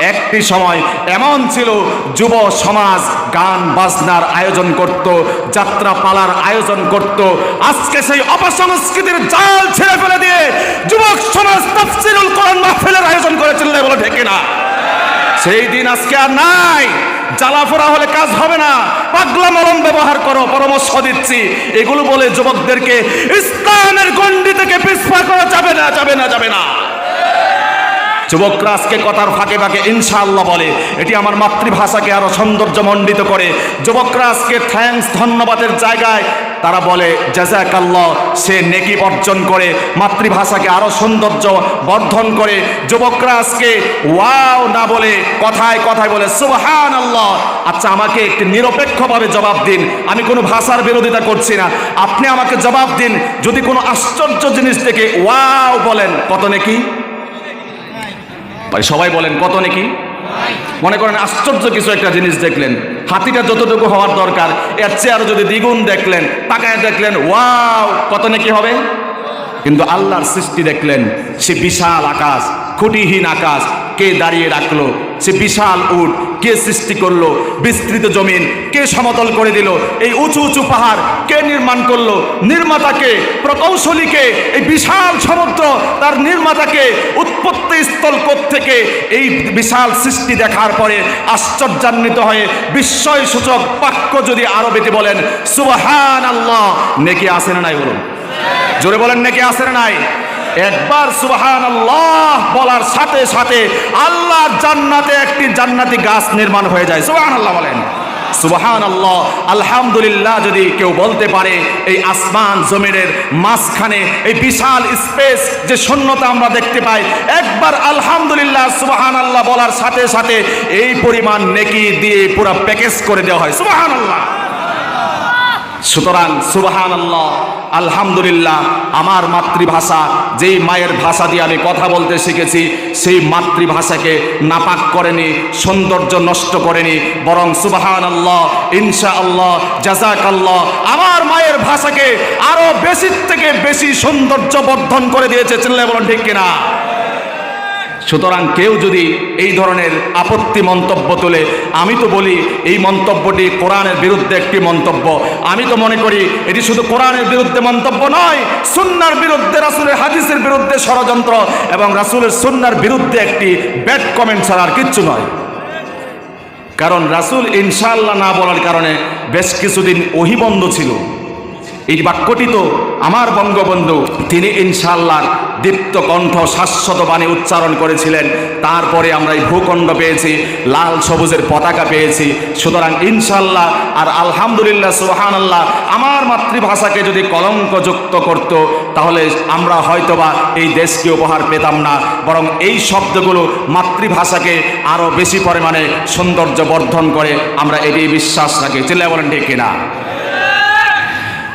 একটি সময় এমন ছিল, যুব সমাজ গান বাজনার আয়োজন করত যাত্রা পালার আয়োজন করত। আজকে সেই অপসংস্কৃতির জাল ছেড়ে ফেলে দিয়ে যুবক সমাজ তাফসিরুল কোরআন মাহফিলের আয়োজন করেছিল বলে ঠিক না সেই দিন আজকে আর নাই। জ্বালাফোড়া হলে কাজ হবে না। পাগলা মলম ব্যবহার করো, পরামর্শ দিচ্ছি। এগুলো বলে যুবকদেরকে ইসলামের গণ্ডি থেকে পিছপা করা যাবে না যাবে না যাবে না। যুবকরা আজকে কথার ফাঁকে ফাঁকে ইনশাআল্লাহ বলে। এটি আমার মাতৃভাষাকে আরও সৌন্দর্যমণ্ডিত করে। যুবকরা আজকে থ্যাঙ্কস ধন্যবাদের জায়গায় তারা বলে জাজাকাল্লাহ সে নেকি অর্জন করে, মাতৃভাষাকে আরও সৌন্দর্য বর্ধন করে। যুবকরা আজকে, ওয়াও না বলে, কথায় কথায় বলে সুবহান আল্লাহ আচ্ছা আমাকে একটি নিরপেক্ষভাবে জবাব দিন। আমি কোনো ভাষার বিরোধিতা করছি না। আপনি আমাকে জবাব দিন। যদি কোনো আশ্চর্য জিনিস থেকে ওয়াও বলেন, কত নেকি? ভাই সবাই বলেন, কত নাকি? মনে করেন আশ্চর্য কিছু একটা জিনিস দেখলেন। হাতিটা যতটুকু হওয়ার দরকার, এর চেয়ে আরও যদি দ্বিগুণ দেখলেন, তাকায় দেখলেন, ওয়াও, কত নাকি হবে? কিন্তু আল্লাহর সৃষ্টি দেখলেন, সে বিশাল আকাশ, খুঁটিহীন আকাশ, কে দাঁড়িয়ে রাখল সে বিশাল উট কে সৃষ্টি করল? বিস্তৃত জমিন কে সমতল করে দিল? এই উঁচু উঁচু পাহাড় কে নির্মাণ করল? নির্মাতাকে, প্রকৌশলীকে, এই বিশাল সমুদ্র তার নির্মাতাকে উৎপত্তি স্থল থেকে এই বিশাল সৃষ্টি দেখার পরে আশ্চর্যান্বিত হয়ে বিস্ময় সূচক বাক্য যদি আরবিতে বলেন সুবহান আল্লাহ নেকি আসে না নাই বলুন? জোরে বলেন, নাকি আসে না নাই? একবার সুবহান আল্লাহ বলার সাথে সাথে আল্লাহ জান্নাতে একটি জান্নাতি গাছ নির্মাণ হয়ে যায়। সুবহান আল্লাহ বলেন। সুবহান আল্লাহ আলহামদুলিল্লাহ যদি কেউ বলতে পারে, এই আসমান জমিনের মাঝখানে এই বিশাল স্পেস যে শূন্যতা আমরা দেখতে পাই, একবার আলহামদুলিল্লাহ সুবহান আল্লাহ বলার সাথে সাথে এই পরিমাণ নেকি দিয়ে পুরো প্যাকেজ করে দেওয়া হয়। সুবহান আল্লাহ সুতরাং সুবাহান আল্লাহ আলহামদুলিল্লাহ, আমার মাতৃভাষা, যেই মায়ের ভাষা দিয়ে আমি কথা বলতে শিখেছি, সেই মাতৃভাষাকে নাপাক করেনি, সৌন্দর্য নষ্ট করেনি, বরং সুবাহান আল্লাহ ইনশা আল্লাহ জাজাক আল্লাহ আমার মায়ের ভাষাকে আরও বেশি থেকে বেশি সৌন্দর্য বর্ধন করে দিয়েছে চিল্লাই বলেন ঠিক কিনা? সুতরাং কেউ যদি এই ধরনের আপত্তি মন্তব্য তোলে, আমি তো বলি এই মন্তব্যটি কোরআনের বিরুদ্ধে একটি মন্তব্য। আমি তো মনে করি এটি শুধু কোরআনের বিরুদ্ধে মন্তব্য নয়, সুন্নার বিরুদ্ধে, রাসুলের হাদিসের বিরুদ্ধে ষড়যন্ত্র এবং রাসুলের সুন্নার বিরুদ্ধে একটি ব্যাড কমেন্ট ছাড়া আর কিচ্ছু নয়। কারণ রাসুল ইনশাল্লাহ না বলার কারণে বেশ কিছুদিন ওহিবন্ধ ছিল। এই বাক্যটি তো আমার বঙ্গবন্ধু, তিনি ইনশাল্লাহর দীপ্ত কণ্ঠ শাশ্বত বাণী উচ্চারণ করেছিলেন। তারপরে আমরা এই ভূখণ্ড পেয়েছি, লাল সবুজের পতাকা পেয়েছি। সুতরাং ইনশাল্লাহ আর আলহামদুলিল্লাহ সুহান আল্লাহ আমার মাতৃভাষাকে যদি কলঙ্কযুক্ত করত, তাহলে আমরা হয়তোবা এই দেশকে উপহার পেতাম না। বরং এই শব্দগুলো মাতৃভাষাকে আরও বেশি পরিমাণে সৌন্দর্য বর্ধন করে আমরা এটি বিশ্বাস রাখি। চিল্লা বলেন ঠিক কিনা?